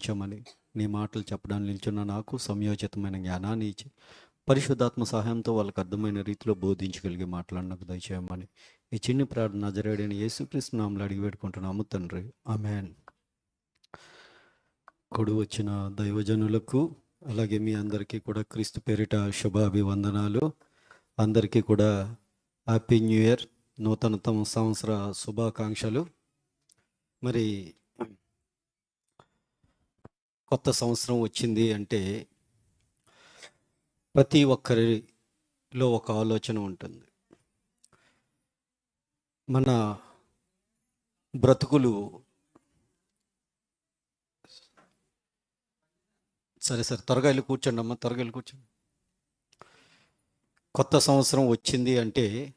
ఉంచమని నీ మాటలు చెప్పడానికి నిల్చున్న నాకు సంయోచితమైన జ్ఞానాన్ని ఇచ్చి పరిశుద్ధాత్మ సహాయంతో వాళ్ళకి అర్థమైన రీతిలో బోధించగలిగే మాట్లాడినకు దయచేయమని ఈ చిన్ని ప్రార్థన నజరేడని యేసుక్రీస్తు నామలు అడిగి పెట్టుకుంటున్నాము తండ్రి. ఆమెన్. కొడు వచ్చిన దైవజనులకు అలాగే మీ అందరికీ కూడా క్రీస్తు పేరిట శుభాభివందనాలు. అందరికీ కూడా హ్యాపీ న్యూ ఇయర్ నూతనతమ సంవత్సర శుభాకాంక్షలు. మరి కొత్త సంవత్సరం వచ్చింది అంటే ప్రతి ఒక్కరిలో ఒక ఆలోచన ఉంటుంది. మన బ్రతుకులు సరే సరే త్వరగా వెళ్ళి కూర్చోండి అమ్మ త్వరగా వెళ్ళి కూర్చోండి. కొత్త సంవత్సరం వచ్చింది అంటే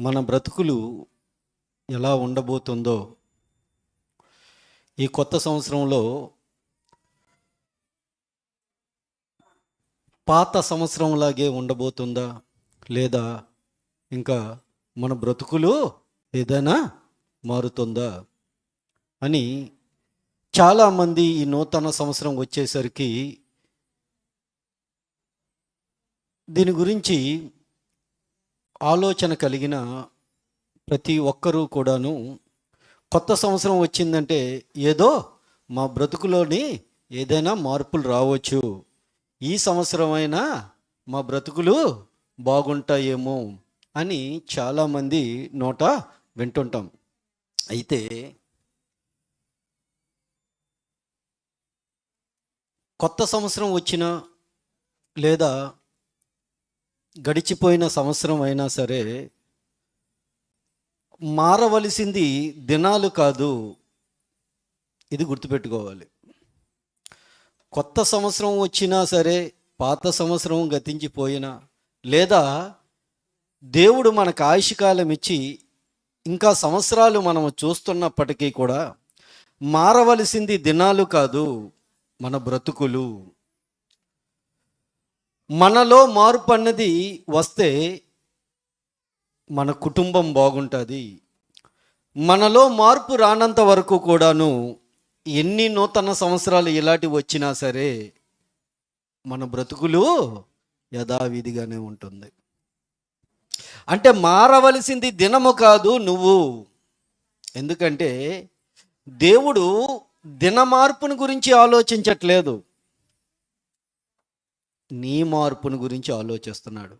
మన బ్రతుకులు ఎలా ఉండబోతుందో ఈ కొత్త సంవత్సరంలో పాత సంవత్సరంలాగే ఉండబోతుందా? లేదా ఇంకా మన బ్రతుకులు ఏదైనా మారుతుందా? అని చాలామంది ఈ నూతన సంవత్సరం వచ్చేసరికి దీని గురించి ఆలోచన కలిగిన ప్రతి ఒక్కరూ కూడాను కొత్త సంవత్సరం వచ్చిందంటే ఏదో మా బ్రతుకులోని ఏదైనా మార్పులు రావచ్చు. ఈ సంవత్సరమైనా మా బ్రతుకులు బాగుంటాయేమో అని చాలామంది నోట వింటుంటాం. అయితే కొత్త సంవత్సరం వచ్చినా లేదా గడిచిపోయిన సంవత్సరం అయినా సరే మారవలసింది దినాలు కాదు ఇది గుర్తుపెట్టుకోవాలి. కొత్త సంవత్సరం వచ్చినా సరే పాత సంవత్సరం గతించిపోయినా లేదా దేవుడు మనకు ఆయుష్కాలం ఇచ్చి ఇంకా సంవత్సరాలు మనం చూస్తున్నప్పటికీ కూడా మారవలసింది దినాలు కాదు మన బ్రతుకులు. మనలో మార్పు అన్నది వస్తే మన కుటుంబం బాగుంటుంది. మనలో మార్పు రానంత వరకు కూడాను ఎన్ని నూతన సంవత్సరాలు ఇలాంటివి వచ్చినా సరే మన బ్రతుకులు యథావిధిగానే ఉంటుంది. అంటే మారవలసింది దినము కాదు నువ్వు. ఎందుకంటే దేవుడు దిన మార్పుని గురించి ఆలోచించట్లేదు. నీ మార్పుని గురించి ఆలోచిస్తున్నాడు.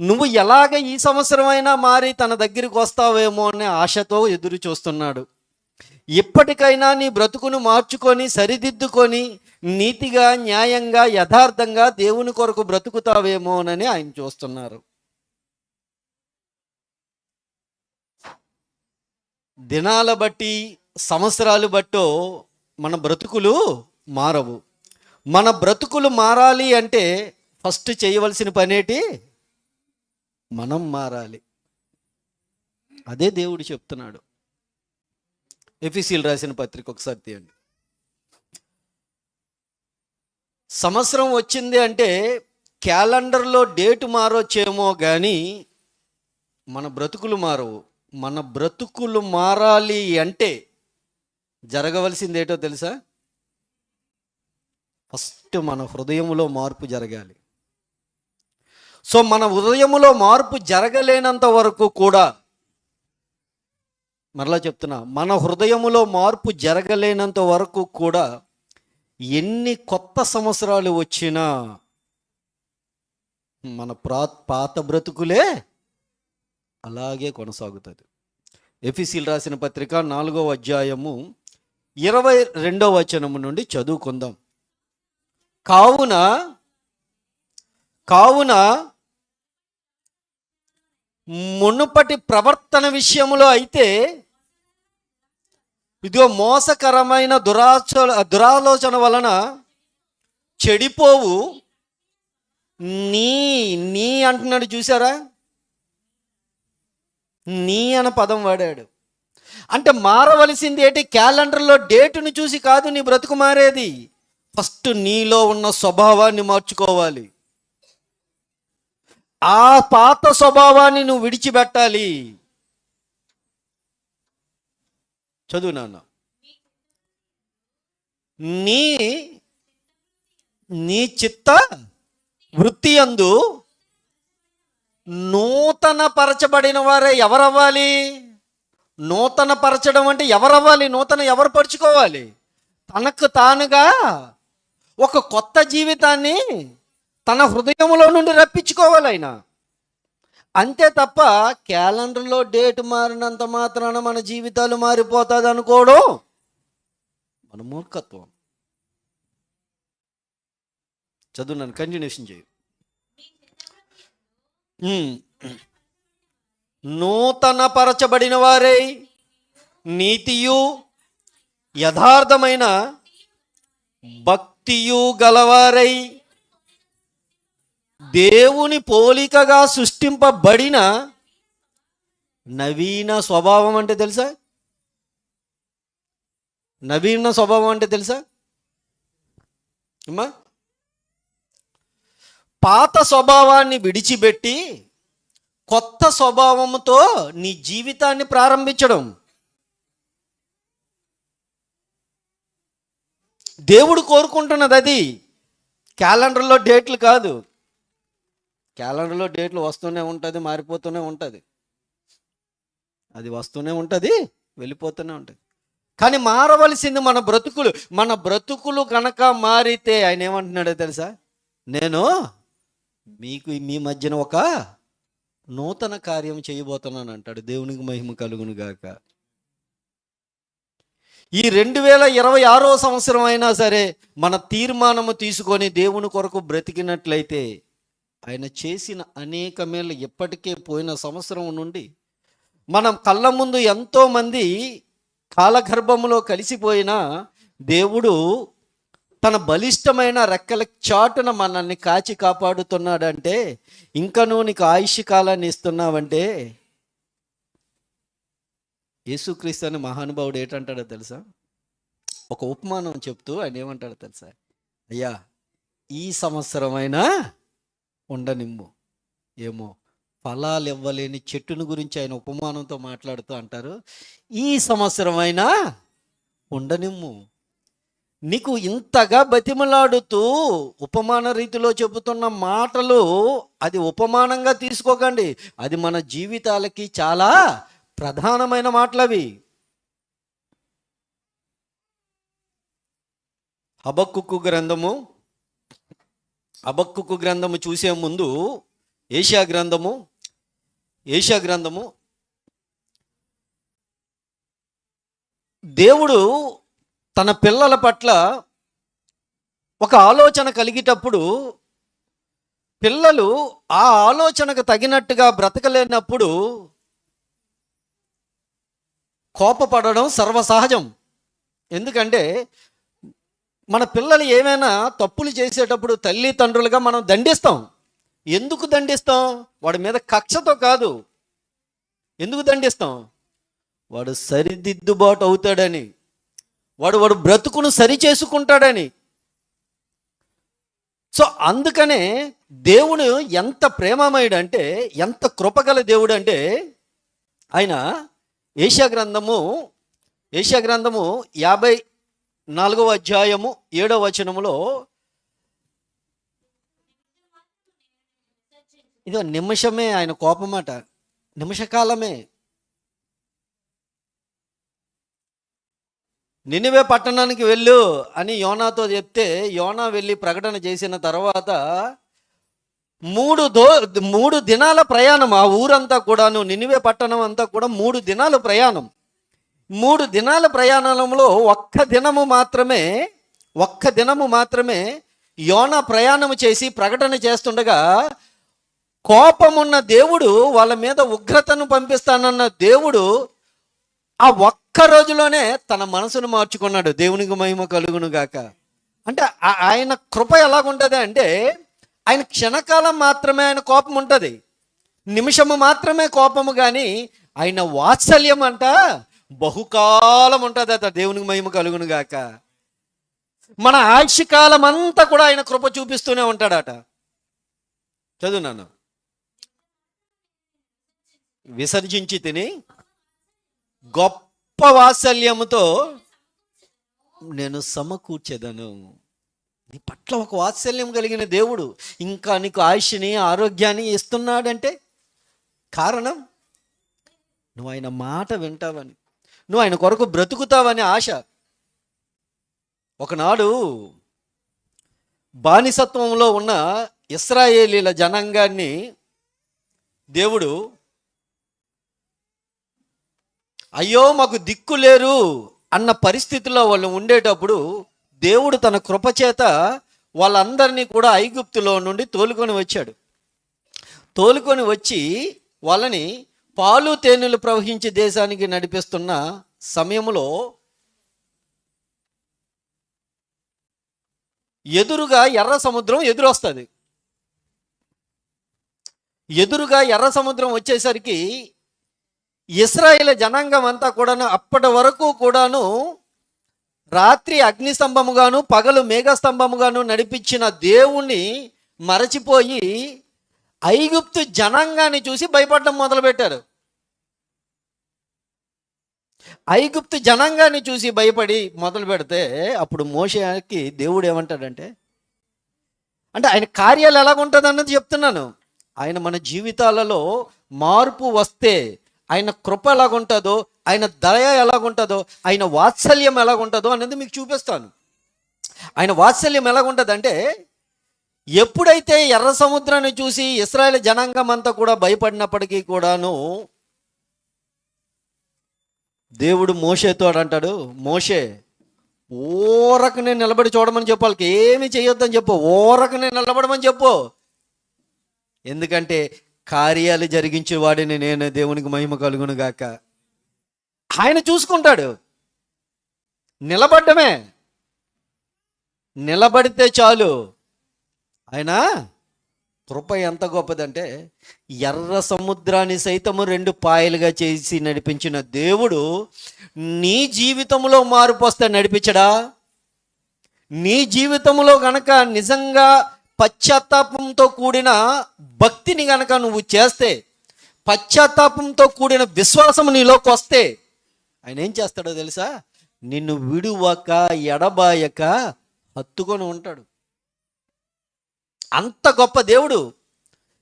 నువ్వు ఎలాగ ఈ సంవత్సరమైనా మారి తన దగ్గరికి వస్తావేమో అనే ఆశతో ఎదురు చూస్తున్నాడు. ఇప్పటికైనా నీ బ్రతుకును మార్చుకొని సరిదిద్దుకొని నీతిగా న్యాయంగా యథార్థంగా దేవుని కొరకు బ్రతుకుతావేమోనని ఆయన చూస్తున్నారు. దినాల బట్టి సంవత్సరాలు బట్టో మన బ్రతుకులు మారవు. మన బ్రతుకులు మారాలి అంటే ఫస్ట్ చేయవలసిన పనేటి? మనం మారాలి. అదే దేవుడు చెప్తున్నాడు. ఎఫీసీలు రాసిన పత్రిక ఒకసారి తీయండి. సంవత్సరం వచ్చింది అంటే క్యాలెండర్లో డేటు మారొచ్చేమో కానీ మన బ్రతుకులు మారవు. మన బ్రతుకులు మారాలి అంటే జరగవలసింది ఏంటో తెలుసా? ఫస్ట్ మన హృదయంలో మార్పు జరగాలి. సో మన హృదయంలో మార్పు జరగలేనంత వరకు కూడా మరలా చెప్తున్నా మన హృదయములో మార్పు జరగలేనంత వరకు కూడా ఎన్ని కొత్త సంవత్సరాలు వచ్చినా మన ప్రా పాత బ్రతుకులే అలాగే కొనసాగుతుంది. ఎఫీసీలు రాసిన పత్రిక నాలుగో అధ్యాయము ఇరవై రెండో వచనము నుండి చదువుకుందాం. కావున కావున మునుపటి ప్రవర్తన విషయంలో అయితే ఇదిగో మోసకరమైన దురాచ దురాలోచన వలన చెడిపోవు. నీ నీ అంటున్నాడు చూసారా నీ అన్న పదం వాడాడు. అంటే మారవలసింది ఏంటి? క్యాలెండర్లో డేటును చూసి కాదు నీ బ్రతుకు మారేది ఫస్ట్ నీలో ఉన్న స్వభావాన్ని మార్చుకోవాలి. ఆ పాత స్వభావాన్ని నువ్వు విడిచిపెట్టాలి. చదువు నాన్న. నీ నీ చిత్త వృత్తి అందు నూతన పరచబడిన వారే ఎవరవ్వాలి? నూతన పరచడం అంటే ఎవరవ్వాలి? నూతన ఎవరు పరుచుకోవాలి? తనకు తానుగా ఒక కొత్త జీవితాన్ని తన హృదయంలో నుండి రప్పించుకోవాలి ఆయన. అంతే తప్ప క్యాలెండర్లో డేట్ మారినంత మాత్రాన మన జీవితాలు మారిపోతుంది అనుకోవడం మన మూర్ఖత్వం. చదువు నన్ను కంటిన్యూషన్ చేయి. నూతన పరచబడిన వారై నీతియు యథార్థమైన భక్తియు గలవారై దేవుని పోలికగా సృష్టింపబడిన నవీన స్వభావం అంటే తెలుసా? నవీన స్వభావం అంటే తెలుసా? అమ్మా. పాత స్వభావాన్ని విడిచిపెట్టి కొత్త స్వభావంతో నీ జీవితాన్ని ప్రారంభించడం. దేవుడు కోరుకుంటున్నది అది. క్యాలెండర్లో డేట్లు కాదు. క్యాలెండర్లో డేట్లు వస్తూనే ఉంటుంది మారిపోతూనే ఉంటుంది. అది వస్తూనే ఉంటుంది వెళ్ళిపోతూనే ఉంటుంది. కానీ మారవలసింది మన బ్రతుకులు మన బ్రతుకులు కనుక మారితే ఆయన ఏమంటున్నాడో తెలుసా? నేను మీకు మీ మధ్యన ఒక నూతన కార్యం చేయబోతున్నాను అంటాడు. దేవునికి మహిమ కలుగును గాక. ఈ రెండు వేల ఇరవై ఆరో సంవత్సరం అయినా సరే మన తీర్మానము తీసుకొని దేవుని కొరకు బ్రతికినట్లయితే ఆయన చేసిన అనేక మేళ్ళు ఇప్పటికే పోయిన సంవత్సరం నుండి మనం కళ్ళ ముందు ఎంతోమంది కాలగర్భములో కలిసిపోయిన దేవుడు తన బలిష్టమైన రెక్కల చాటున మనల్ని కాచి కాపాడుతున్నాడంటే ఇంకనూ నీకు ఆయుష్ కాలాన్ని ఇస్తున్నావంటే యేసుక్రీస్తు అని మహానుభావుడు ఏంటంటాడో తెలుసా? ఒక ఉపమానం చెప్తూ ఆయన ఏమంటాడో తెలుసా? అయ్యా ఈ సంవత్సరమైనా ఉండనిమ్ము. ఏమో? ఫలాలు ఇవ్వలేని చెట్టును గురించి ఆయన ఉపమానంతో మాట్లాడుతూ అంటారు. ఈ సంవత్సరమైనా ఉండనిమ్ము. నీకు ఇంతగా బతిమలాడుతూ ఉపమాన రీతిలో చెబుతున్న మాటలు అది ఉపమానంగా తీసుకోకండి. అది మన జీవితాలకి చాలా ప్రధానమైన మాటలు అవి హబక్కుకు గ్రంథము అబక్కుకు గ్రంథము చూసే ముందు ఏషియా గ్రంథము ఏషియా గ్రంథము. దేవుడు తన పిల్లల పట్ల ఒక ఆలోచన కలిగేటప్పుడు పిల్లలు ఆ ఆలోచనకు తగినట్టుగా బ్రతకలేనప్పుడు కోపపడడం సర్వసహజం. ఎందుకంటే మన పిల్లలు ఏమైనా తప్పులు చేసేటప్పుడు తల్లిదండ్రులుగా మనం దండిస్తాం. ఎందుకు దండిస్తాం? వాడి మీద కక్షతో కాదు. ఎందుకు దండిస్తాం? వాడు సరిదిద్దుబాటు అవుతాడని. వాడు వాడు బ్రతుకును సరి చేసుకుంటాడని సో అందుకనే దేవుడు ఎంత ప్రేమమయుడు అంటే ఎంత కృపగల దేవుడు అంటే ఆయన ఏషియా గ్రంథము ఏషియా గ్రంథము యాభై నాలుగవ అధ్యాయము ఏడవ వచనములో ఇదో నిమిషమే ఆయన కోపమాట. నిమిషకాలమే. నినివే పట్టణానికి వెళ్ళు అని యోనాతో చెప్తే యోనా వెళ్ళి ప్రకటన చేసిన తర్వాత మూడు దో మూడు దినాల ప్రయాణం ఆ ఊరంతా కూడాను నినివే పట్టణం అంతా కూడా మూడు దినాల ప్రయాణం. మూడు దినాల ప్రయాణంలో ఒక్క దినము మాత్రమే ఒక్క దినము మాత్రమే యోన ప్రయాణం చేసి ప్రకటన చేస్తుండగా కోపమున్న దేవుడు వాళ్ళ మీద ఉగ్రతను పంపిస్తానన్న దేవుడు ఆ ఒక్క రోజులోనే తన మనసును మార్చుకున్నాడు. దేవునికి మహిమ కలుగును గాక. అంటే ఆయన కృప ఎలాగుంటుంది అంటే ఆయన క్షణకాలం మాత్రమే ఆయన కోపం ఉంటుంది. నిమిషము మాత్రమే కోపము కానీ ఆయన వాత్సల్యం అంట బహుకాలం ఉంటుంది అత దేవునికి మహిమ కలుగును గాక. మన ఆయుష్కాలం అంతా కూడా ఆయన కృప చూపిస్తూనే ఉంటాడట. చదువు నన్ను. విసర్జించి తిని గొప్ప వాత్సల్యముతో నేను సమకూర్చెదను. నీ పట్ల ఒక వాత్సల్యం కలిగిన దేవుడు ఇంకా నీకు ఆయుష్ని ఆరోగ్యాన్ని ఇస్తున్నాడంటే కారణం నువ్వు ఆయన మాట వింటావని. నువ్వు ఆయన కొరకు బ్రతుకుతావని ఆశ. ఒకనాడు బానిసత్వంలో ఉన్న ఇస్రాయేలీల జనాంగాన్ని దేవుడు అయ్యో మాకు దిక్కు లేరు అన్న పరిస్థితిలో వాళ్ళు ఉండేటప్పుడు దేవుడు తన కృపచేత వాళ్ళందరినీ కూడా ఐగుప్తులో నుండి తోలుకొని వచ్చాడు. తోలుకొని వచ్చి వాళ్ళని పాలు తేనెలు ప్రవహించే దేశానికి నడిపిస్తున్న సమయంలో ఎదురుగా ఎర్ర సముద్రం ఎదురొస్తుంది. ఎదురుగా ఎర్ర సముద్రం వచ్చేసరికి ఇస్రాయేల్ జనాంగం అంతా కూడాను అప్పటి వరకు కూడాను రాత్రి అగ్ని స్తంభముగాను పగలు మేఘస్తంభముగాను నడిపించిన దేవుణ్ణి మరచిపోయి ఐగుప్తు జనాంగాన్ని చూసి భయపడడం మొదలుపెట్టారు. ఐగుప్తు జనాంగాన్ని చూసి భయపడి మొదలు పెడితే అప్పుడు మోసకి దేవుడు ఏమంటాడంటే అంటే ఆయన కార్యాలు ఎలాగుంటుంది అన్నది చెప్తున్నాను. ఆయన మన జీవితాలలో మార్పు వస్తే ఆయన కృప ఎలాగుంటుందో ఆయన దయ ఎలాగుంటుందో ఆయన వాత్సల్యం ఎలాగుంటుందో అనేది మీకు చూపిస్తాను. ఆయన వాత్సల్యం ఎలాగుంటుందంటే ఎప్పుడైతే ఎర్ర సముద్రాన్ని చూసి ఇస్రాయల్ జనాంగం అంతా కూడా భయపడినప్పటికీ కూడాను దేవుడు మోషేతో అంటాడు మోషే ఓరకనే నిలబడి చూడమని చెప్పు వాళ్ళకి ఏమి చేయొద్దని చెప్పు ఓరకనే నిలబడమని చెప్పు. ఎందుకంటే కార్యాలు జరిగించే వాడిని నేను దేవునికి మహిమ కలుగును గాక. ఆయన చూసుకుంటాడు నిలబడ్డమే నిలబడితే చాలు ఆయన కృప ఎంత గొప్పదంటే ఎర్ర సముద్రాన్ని సైతము రెండు పాయలుగా చేసి నడిపించిన దేవుడు నీ జీవితంలో మార్పు వస్తే నడిపించడా? నీ జీవితంలో గనక నిజంగా పశ్చాత్తాపంతో కూడిన భక్తిని గనక నువ్వు చేస్తే పశ్చాత్తాపంతో కూడిన విశ్వాసం నీలోకి వస్తే ఆయన ఏం చేస్తాడో తెలుసా? నిన్ను విడువక ఎడబాయక హత్తుకొని ఉంటాడు. అంత గొప్ప దేవుడు.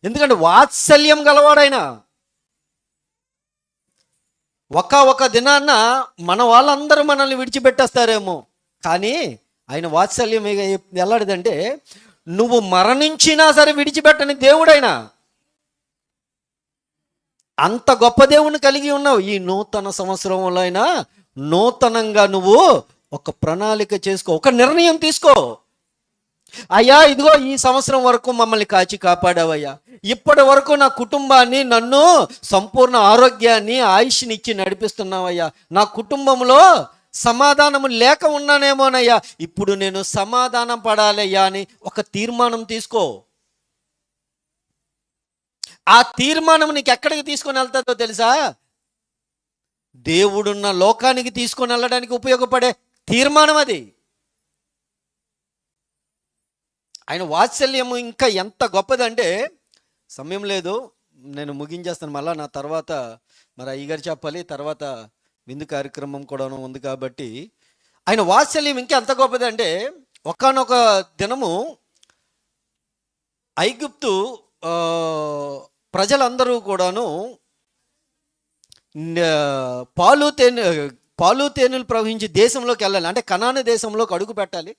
ఎందుకంటే వాత్సల్యం గలవాడైన. ఒక ఒక దినాన్న మన వాళ్ళందరూ మనల్ని విడిచిపెట్టేస్తారేమో. కానీ ఆయన వాత్సల్యం ఏ- ఎలాంటిదంటే నువ్వు మరణించినా సరే విడిచిపెట్టని దేవుడైనా. అంత గొప్ప దేవుని కలిగి ఉన్నావు. ఈ నూతన సంవత్సరంలో అయినా నూతనంగా నువ్వు ఒక ప్రణాళిక చేసుకో ఒక నిర్ణయం తీసుకో. అయ్యా ఇదిగో ఈ సంవత్సరం వరకు మమ్మల్ని కాచి కాపాడావయ్యా. ఇప్పటి వరకు నా కుటుంబాన్ని నన్ను సంపూర్ణ ఆరోగ్యాన్ని ఆయుష్ని ఇచ్చి నడిపిస్తున్నావయ్యా. నా కుటుంబంలో సమాధానము లేక ఉన్నానేమోనయ్యా. ఇప్పుడు నేను సమాధానం పడాలయ్యా అని ఒక తీర్మానం తీసుకో. ఆ తీర్మానం నీకు ఎక్కడికి తీసుకొని వెళ్తుందో తెలుసా? దేవుడున్న లోకానికి తీసుకొని వెళ్ళడానికి ఉపయోగపడే తీర్మానం అది. ఆయన వాత్సల్యము ఇంకా ఎంత గొప్పదంటే సమయం లేదు నేను ముగించేస్తాను మళ్ళీ నా తర్వాత మరి అయ్యగారు చెప్పాలి తర్వాత విందు కార్యక్రమం కూడా ఉంది కాబట్టి ఆయన వాత్సల్యం ఇంకా ఎంత గొప్పదంటే ఒకానొక దినము ఐగుప్తు ప్రజలందరూ కూడాను పాలు తేనె పాలు తేనెలు ప్రవహించి దేశంలోకి వెళ్ళాలి. అంటే కనాన దేశంలోకి అడుగు పెట్టాలి.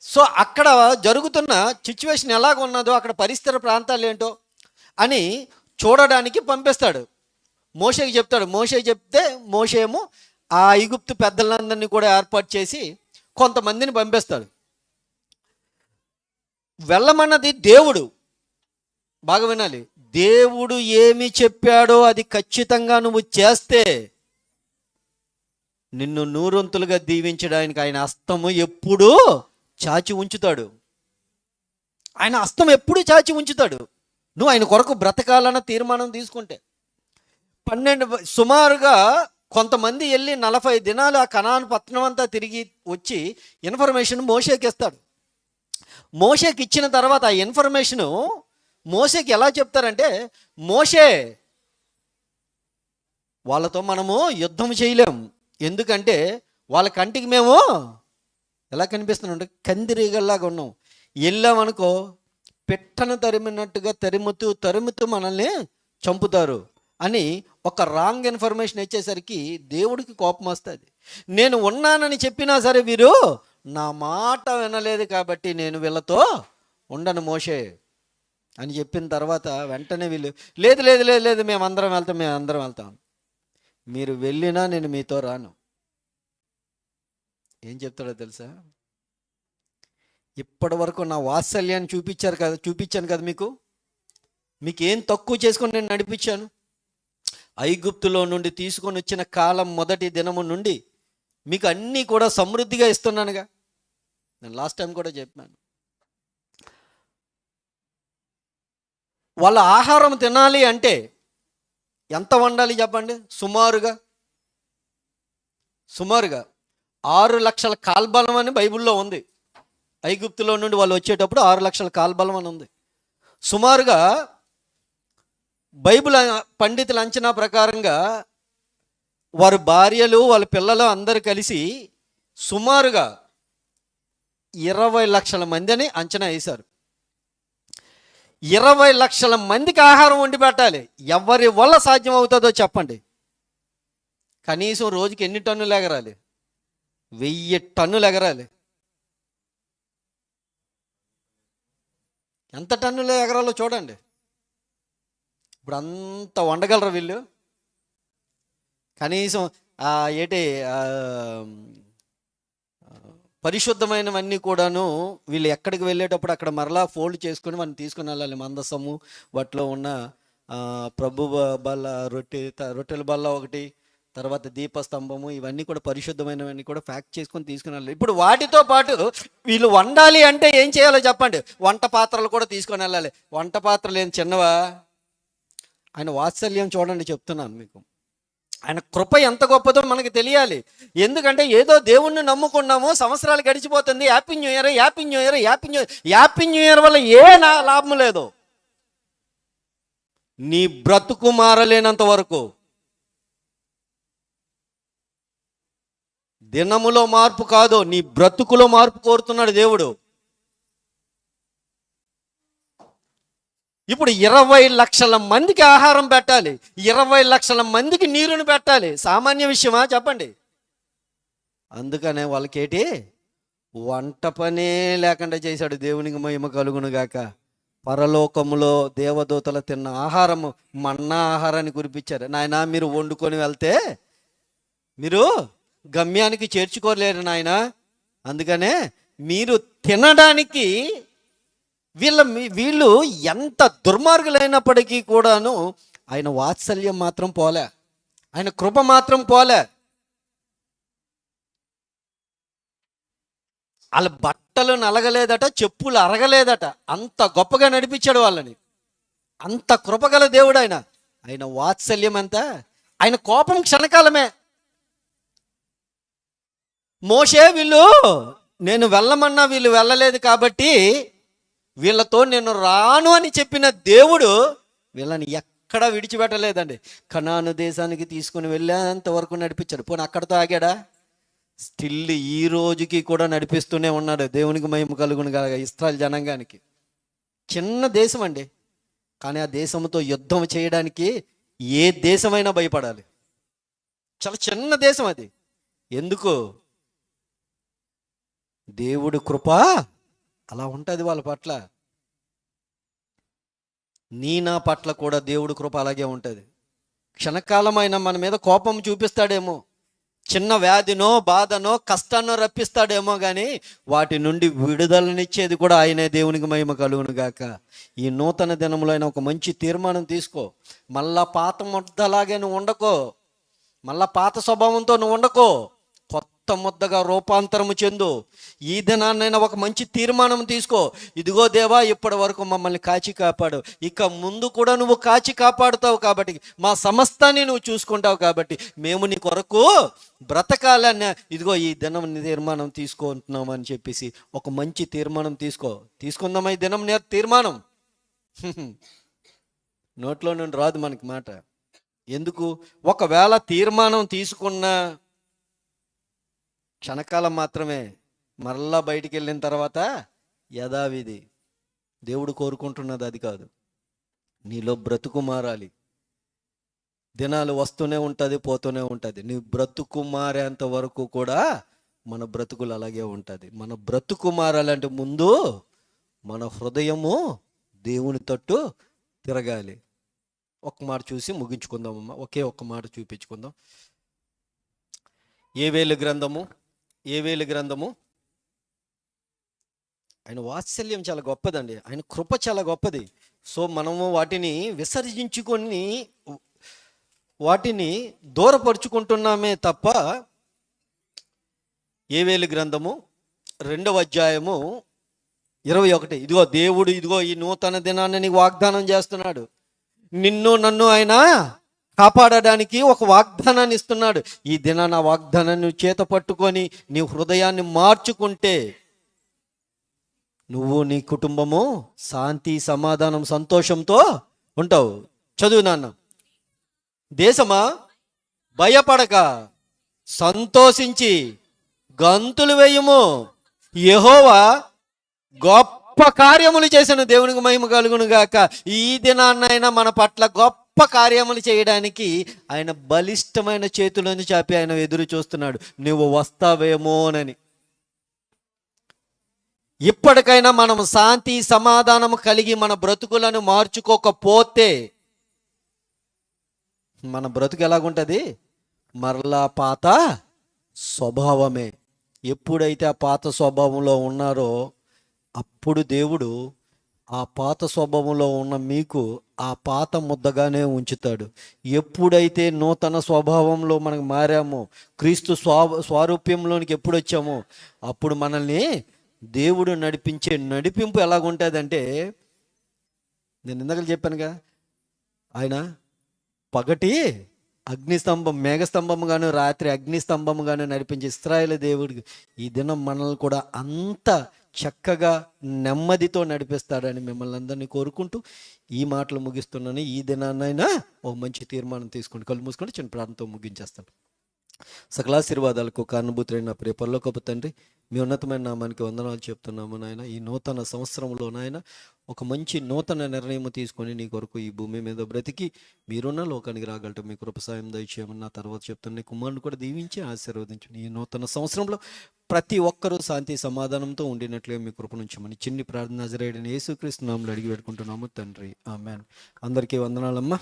సో అక్కడ జరుగుతున్న సిచ్యువేషన్ ఎలాగ ఉన్నదో అక్కడ పరిస్థితి ప్రాంతాలు ఏంటో అని చూడడానికి పంపిస్తాడు. మోషేకి చెప్తాడు. మోషే చెప్తే మోషేమో ఆ ఐగుప్తు పెద్దలందరినీ కూడా ఏర్పాటు చేసి కొంతమందిని పంపిస్తాడు. వెళ్ళమన్నది దేవుడు. బాగా వినాలి. దేవుడు ఏమి చెప్పాడో అది ఖచ్చితంగా నువ్వు చేస్తే నిన్ను నూరొంతులుగా దీవించడానికి ఆయన అస్తము ఎప్పుడూ చాచి ఉంచుతాడు. ఆయన అస్తం ఎప్పుడూ చాచి ఉంచుతాడు. నువ్వు ఆయన కొరకు బ్రతకాలన్న తీర్మానం తీసుకుంటే. పన్నెండు సుమారుగా కొంతమంది వెళ్ళి నలభై దినాలు ఆ కణాను పట్టణం అంతా తిరిగి వచ్చి ఇన్ఫర్మేషన్ మోషేకి ఇస్తాడు మోషేకి ఇచ్చిన తర్వాత ఆ ఇన్ఫర్మేషను మోషేకి ఎలా చెప్తారంటే మోషే వాళ్ళతో మనము యుద్ధం చేయలేం. ఎందుకంటే వాళ్ళ కంటికి మేము ఎలా కనిపిస్తున్నాం కందిరీగల్లాగా ఉన్నాం. వెళ్ళామనుకో పిట్టను తరిమినట్టుగా తరుముతూ తరుముతూ మనల్ని చంపుతారు అని ఒక రాంగ్ ఇన్ఫర్మేషన్ ఇచ్చేసరికి దేవుడికి కోపం వస్తుంది. నేను ఉన్నానని చెప్పినా సరే వీరు నా మాట వినలేదు కాబట్టి నేను వీళ్ళతో ఉండను మోషే అని చెప్పిన తర్వాత వెంటనే వీళ్ళు లేదు లేదు లేదు లేదు మేము అందరం వెళ్తాం మేము అందరం వెళ్తాం. మీరు వెళ్ళినా నేను మీతో రాను. ఏం చెప్తాడో తెలుసా? ఇప్పటి వరకు నా వాత్సల్యాన్ని చూపించారు కదా చూపించాను కదా మీకు? మీకు ఏం తక్కువ చేసుకొని నేను నడిపించాను? ఐగుప్తులో నుండి తీసుకొని వచ్చిన కాలం మొదటి దినము నుండి మీకు అన్నీ కూడా సమృద్ధిగా ఇస్తున్నానుగా. నేను లాస్ట్ టైం కూడా చెప్పాను. వాళ్ళ ఆహారం తినాలి అంటే ఎంత వండాలి చెప్పండి? సుమారుగా? సుమారుగా? ఆరు లక్షల కాల్బలం అని బైబిల్లో ఉంది. ఐగుప్తులో నుండి వాళ్ళు వచ్చేటప్పుడు ఆరు లక్షల కాల్బలం అని ఉంది. సుమారుగా బైబిల్ పండితుల అంచనా ప్రకారంగా వారి భార్యలు వాళ్ళ పిల్లలు అందరూ కలిసి సుమారుగా ఇరవై లక్షల మంది అని అంచనా వేశారు. ఇరవై లక్షల మందికి ఆహారం వండి పెట్టాలి. ఎవరి వల్ల సాధ్యం అవుతుందో చెప్పండి. కనీసం రోజుకి ఎన్ని టన్నులు ఎగరాలి? వెయ్యి టన్నులు ఎగరాలి. ఎంత టన్నులు ఎగరాలో చూడండి. ఇప్పుడు అంత వండగలరు వీళ్ళు? కనీసం ఏంటి పరిశుద్ధమైనవన్నీ కూడాను వీళ్ళు ఎక్కడికి వెళ్ళేటప్పుడు అక్కడ మరలా ఫోల్డ్ చేసుకొని మనం తీసుకుని వెళ్ళాలి. మందసము వాటిలో ఉన్న ప్రభు బల్ల రొట్టె రొట్టెల బల్ల ఒకటి తర్వాత దీపస్తంభము ఇవన్నీ కూడా పరిశుద్ధమైనవన్నీ కూడా ప్యాక్ చేసుకొని తీసుకుని వెళ్ళాలి. ఇప్పుడు వాటితో పాటు వీళ్ళు వండాలి అంటే ఏం చేయాలో చెప్పండి. వంట పాత్రలు కూడా తీసుకొని వెళ్ళాలి. వంట పాత్రలు ఏం చిన్నవా? ఆయన వాత్సల్యం చూడండి చెప్తున్నాను మీకు. ఆయన కృప ఎంత గొప్పదో మనకు తెలియాలి. ఎందుకంటే ఏదో దేవుణ్ణి నమ్ముకున్నాము సంవత్సరాలు గడిచిపోతుంది. Happy new year happy new year happy new happy new year వల్ల ఏ నా లాభం లేదు. నీ బ్రతుకు మారలేనంత వరకు దినములో మార్పు కాదు నీ బ్రతుకులో మార్పు కోరుతున్నాడు దేవుడు. ఇప్పుడు ఇరవై లక్షల మందికి ఆహారం పెట్టాలి ఇరవై లక్షల మందికి నీరుని పెట్టాలి సామాన్య విషయమా చెప్పండి. అందుకనే వాళ్ళకేటి? వంట పనే లేకుండా చేశాడు దేవునికి మహిమ కలుగునుగాక. పరలోకములో దేవదూతలు తిన్న ఆహారము మన్నా ఆహారాన్ని కురిపించారు. నాయన మీరు వండుకొని వెళ్తే మీరు గమ్యానికి చేర్చుకోలేరు నాయన. అందుకనే మీరు తినడానికి వీళ్ళ మీ- వీళ్ళు ఎంత దుర్మార్గులైనప్పటికీ కూడాను ఆయన వాత్సల్యం మాత్రం పోలే. ఆయన కృప మాత్రం పోలే. వాళ్ళ బట్టలు నలగలేదట చెప్పులు అరగలేదట. అంత గొప్పగా నడిపించాడు వాళ్ళని. అంత కృపగల దేవుడు ఆయన. ఆయన వాత్సల్యం ఎంత? ఆయన కోపం క్షణకాలమే. మోషే వీళ్ళు నేను వెళ్ళమన్నా వీళ్ళు వెళ్ళలేదు కాబట్టి వీళ్ళతో నేను రాను అని చెప్పిన దేవుడు వీళ్ళని ఎక్కడా విడిచిపెట్టలేదండి. కణాను దేశానికి తీసుకుని వెళ్ళేంత వరకు నడిపించాడు. పోనీ అక్కడతో ఆగాడా? స్టిల్ ఈ రోజుకి కూడా నడిపిస్తూనే ఉన్నాడు. దేవునికి మహిమ కలుగును కలగ ఇస్రాయల్ జనాంగానికి. చిన్న దేశం అండి. కానీ ఆ దేశంతో యుద్ధం చేయడానికి ఏ దేశమైనా భయపడాలి. చాలా చిన్న దేశం అది. ఎందుకు? దేవుడు కృప అలా ఉంటుంది వాళ్ళ పట్ల. నీ నా పట్ల కూడా దేవుడు కృప అలాగే ఉంటుంది. క్షణకాలమైన మన మీద కోపం చూపిస్తాడేమో చిన్న వ్యాధినో బాధనో కష్టాన్నో రప్పిస్తాడేమో కానీ వాటి నుండి విడుదలనిచ్చేది కూడా ఆయనే దేవునికి మహిమ కలుగును గాక. ఈ నూతన దినంలో ఆయన ఒక మంచి తీర్మానం తీసుకో. మళ్ళా పాత ముద్దలాగే నువ్వు ఉండకో మళ్ళా పాత స్వభావంతో నువ్వు ఉండకో కొత్త ముద్దగా రూపాంతరము చెందు. ఈ దినాన్నైనా ఒక మంచి తీర్మానం తీసుకో. ఇదిగో దేవా ఇప్పటి వరకు మమ్మల్ని కాచి కాపాడు. ఇక ముందు కూడా నువ్వు కాచి కాపాడుతావు కాబట్టి మా సమస్తాన్ని నువ్వు చూసుకుంటావు కాబట్టి మేము నీ కొరకు బ్రతకాలన్న ఇదిగో ఈ దినం తీర్మానం తీసుకుంటున్నాం అని చెప్పేసి ఒక మంచి తీర్మానం తీసుకో. తీసుకుందామా ఈ దినం నే- తీర్మానం? నోట్లో నుండి రాదు మనకి మాట. ఎందుకు? ఒకవేళ తీర్మానం తీసుకున్నా క్షణకాలం మాత్రమే మరలా బయటికి వెళ్ళిన తర్వాత యథావిధి. దేవుడు కోరుకుంటున్నది అది కాదు. నీలో బ్రతుకు మారాలి. దినాలు వస్తూనే ఉంటుంది పోతూనే ఉంటుంది. నీ బ్రతుకు మారేంత వరకు కూడా మన బ్రతుకులు అలాగే ఉంటుంది. మన బ్రతుకు మారాలంటే ముందు మన హృదయము దేవుని తట్టు తిరగాలి. ఒక మాట చూసి ముగించుకుందామమ్మా. ఒకే ఒక్క మాట చూపించుకుందాం. ఏ వేలు గ్రంథము? ఏ వేలు గ్రంథము? ఆయన వాత్సల్యం చాలా గొప్పదండి. ఆయన కృప చాలా గొప్పది. సో మనము వాటిని విసర్జించుకొని వాటిని దూరపరుచుకుంటున్నామే తప్ప ఏవేలు గ్రంథము? రెండవ అధ్యాయము ఇరవై ఒకటి. ఇదిగో దేవుడు ఇదిగో ఈ నూతన దినాన్ని నీకు వాగ్దానం చేస్తున్నాడు. నిన్ను నన్ను ఆయన కాపాడడానికి ఒక వాగ్దానాన్ని ఇస్తున్నాడు. ఈ దినాన వాగ్దానాన్ని చేత పట్టుకొని నీ హృదయాన్ని మార్చుకుంటే నువ్వు నీ కుటుంబము శాంతి సమాధానం సంతోషంతో ఉంటావు. చదువు నాన్న. దేశమా? భయపడక. సంతోషించి గంతులు వేయము. యహోవా గొప్ప కార్యములు చేసిన దేవునికి మహిమ కలుగును గాక ఈ దినాన్నైనా మన పట్ల గొప్ప కార్యములు చేయడానికి ఆయన బలిష్టమైన చేతులను చాపి ఆయన ఎదురు చూస్తున్నాడు. నువ్వు వస్తావేమోనని ఇప్పటికైనా మనం శాంతి సమాధానం కలిగి మన బ్రతుకులను మార్చుకోకపోతే మన బ్రతుకు ఎలాగుంటుంది? మరలా పాత స్వభావమే. ఎప్పుడైతే ఆ పాత స్వభావంలో ఉన్నారో అప్పుడు దేవుడు ఆ పాత స్వభావంలో ఉన్న మీకు ఆ పాత ముద్దగానే ఉంచుతాడు. ఎప్పుడైతే నూతన స్వభావంలో మనకు మారామో క్రీస్తు స్వా స్వారూప్యంలోనికి ఎప్పుడు వచ్చామో అప్పుడు మనల్ని దేవుడు నడిపించే నడిపింపు ఎలాగుంటుందంటే నేను ఇందాక చెప్పానుగా ఆయన పగటి అగ్నిస్తంభం మేఘస్తంభముగాను రాత్రి అగ్నిస్తంభముగాను నడిపించే ఇస్రాయల దేవుడికి ఈ దినం మనల్ని కూడా అంత చక్కగా నెమ్మదితో నడిపిస్తాడని మిమ్మల్ని అందరినీ కోరుకుంటూ ఈ మాటలు ముగిస్తున్నాను. ఈ దినాన్నైనా ఒక మంచి తీర్మానం తీసుకుని కళ్ళు మూసుకొని చిన్న ప్రాంతంతో ముగించేస్తాను. సకలాశీర్వాదాలకు కారణభూతులైన ప్రియ పరలోకపు తండ్రి మీ ఉన్నతమైన నామానికి వందనాలు చెప్తున్నాము నాయన. ఈ నూతన సంవత్సరంలో నాయన ఒక మంచి నూతన నిర్ణయం తీసుకొని నీ కొరకు ఈ భూమి మీద బ్రతికి మీరున్న లోకానికి రాగలటం మీ కృపసాయం దయచేయమని నా తర్వాత చెప్తున్న కుమారుని కూడా దీవించి ఆశీర్వదించండి ఈ నూతన సంవత్సరంలో ప్రతి ఒక్కరూ శాంతి సమాధానంతో ఉండినట్లే మీ కృప నుంచమని చిన్ని ప్రార్థన నజరేయడని యేసుక్రీస్తు నామలు అడిగి పెట్టుకుంటున్నాము తండ్రి. ఆమెన్. అందరికీ వందనాలమ్మా.